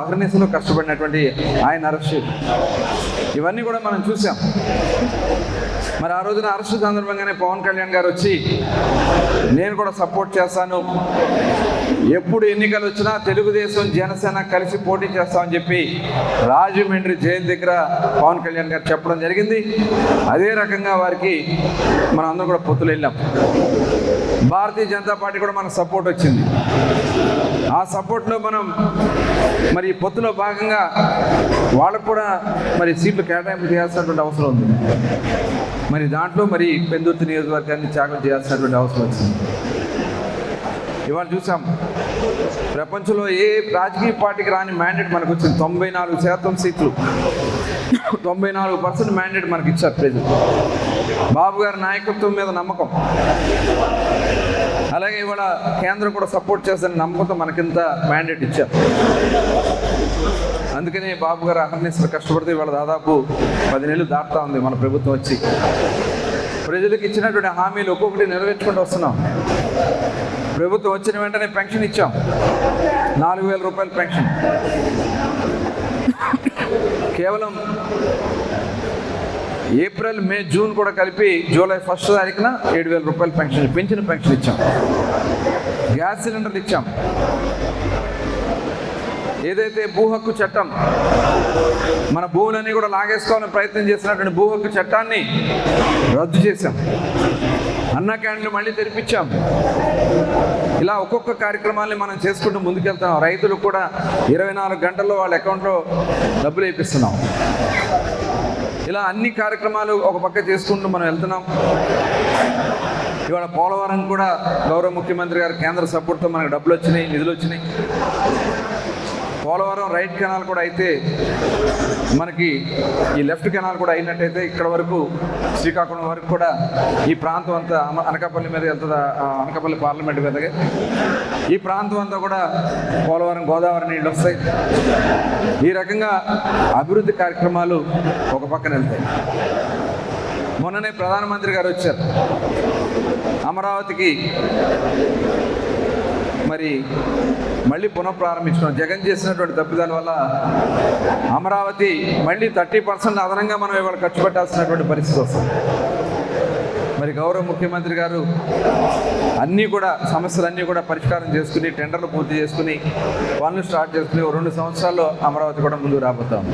అహర్నిశలో కష్టపడినటువంటి ఆయన అరెస్ట్ ఇవన్నీ కూడా మనం చూసాం. మరి ఆ రోజున అరెస్ట్ సందర్భంగానే పవన్ కళ్యాణ్ గారు వచ్చి నేను కూడా సపోర్ట్ చేస్తాను. ఎప్పుడు ఎన్నికలు వచ్చినా తెలుగుదేశం జనసేన కలిసి పోటీ చేస్తామని చెప్పి రాజమండ్రి జైలు దగ్గర పవన్ కళ్యాణ్ గారు చెప్పడం జరిగింది. అదే రకంగా వారికి మనం అందరం కూడా పొత్తులు వెళ్ళాం. భారతీయ జనతా పార్టీ కూడా మనకు సపోర్ట్ వచ్చింది. ఆ సపోర్ట్లో మనం మరి ఈ పొత్తులో భాగంగా వాళ్ళకు కూడా మరి సీట్లు కేటాయింపు చేయాల్సినటువంటి అవసరం ఉంది. మరి దాంట్లో మరి పెందుర్తి నియోజకవర్గాన్ని త్యాగం చేయాల్సినటువంటి అవసరం వచ్చింది. ఇవాళ చూసాం ప్రపంచంలో ఏ రాజకీయ పార్టీకి రాని మ్యాండేట్ మనకు వచ్చింది తొంభై నాలుగు శాతం సీట్లు. తొంభై నాలుగు పర్సెంట్ మ్యాండేట్ మనకి ఇచ్చారు ప్రజలు. బాబు గారి నాయకత్వం మీద నమ్మకం. అలాగే ఇవాళ కేంద్రం కూడా సపోర్ట్ చేస్తున్న నమ్మకంతో మనకింత మ్యాండేట్ ఇచ్చారు. అందుకనే బాబు గారు అహర్నిశలు కష్టపడితే ఇవాళ దాదాపు పది నెలలు దాటుతా ఉంది మన ప్రభుత్వం వచ్చి. ప్రజలకు ఇచ్చినటువంటి హామీలు ఒక్కొక్కటి నెరవేర్చుకుంటూ వస్తున్నాం. ప్రభుత్వం వచ్చిన వెంటనే పెన్షన్ ఇచ్చాం. నాలుగు వేల రూపాయల పెన్షన్. కేవలం ఏప్రిల్ మే జూన్ కూడా కలిపి జూలై ఫస్ట్ తారీఖున ఏడు వేల రూపాయల పెన్షన్ పెంచిన పెన్షన్ ఇచ్చాం. గ్యాస్ సిలిండర్లు ఇచ్చాం. ఏదైతే భూ హక్కు చట్టం మన భూములన్నీ కూడా లాగేసుకోవాలని ప్రయత్నం చేసినటువంటి భూ హక్కు చట్టాన్ని రద్దు చేశాం. అన్న క్యాండ్లు మళ్ళీ తెరిపించాం. ఇలా ఒక్కొక్క కార్యక్రమాల్ని మనం చేసుకుంటూ ముందుకెళ్తాం రైతులు కూడా ఇరవై నాలుగు గంటల్లో వాళ్ళ అకౌంట్లో డబ్బులు వేపిస్తున్నాం. ఇలా అన్ని కార్యక్రమాలు ఒక పక్క చేసుకుంటూ మనం వెళ్తున్నాం. ఇవాళ పోలవరం కూడా గౌరవ ముఖ్యమంత్రి గారు కేంద్ర సపోర్ట్తో మనకు డబ్బులు వచ్చినాయి నిధులు వచ్చినాయి. పోలవరం రైట్ కెనాల్ కూడా అయితే మనకి ఈ లెఫ్ట్ కెనాల్ కూడా అయినట్టయితే ఇక్కడ వరకు శ్రీకాకుళం వరకు కూడా ఈ ప్రాంతం అంతా అమ- అనకాపల్లి మీద వెళ్తుంది అనకాపల్లి పార్లమెంట్ మీదగా ఈ ప్రాంతం అంతా కూడా పోలవరం గోదావరి నీళ్ళు వస్తాయి. ఈ రకంగా అభివృద్ధి కార్యక్రమాలు ఒక పక్కన వెళ్తాయి. మొన్ననే ప్రధానమంత్రి గారు వచ్చారు. అమరావతికి మరి మళ్ళీ పునఃప్రారంభించుకున్నాం. జగన్ చేసినటువంటి తప్పిదాల వల్ల అమరావతి మళ్ళీ థర్టీ పర్సెంట్ అదనంగా మనం ఇవాళ ఖర్చు పెట్టాల్సినటువంటి పరిస్థితి వస్తుంది. మరి గౌరవ ముఖ్యమంత్రి గారు అన్నీ కూడా సమస్యలన్నీ కూడా పరిష్కారం చేసుకుని టెండర్లు పూర్తి చేసుకుని పనులు స్టార్ట్ చేసుకుని రెండు సంవత్సరాల్లో అమరావతి కూడా ముందుకు రాబోతాం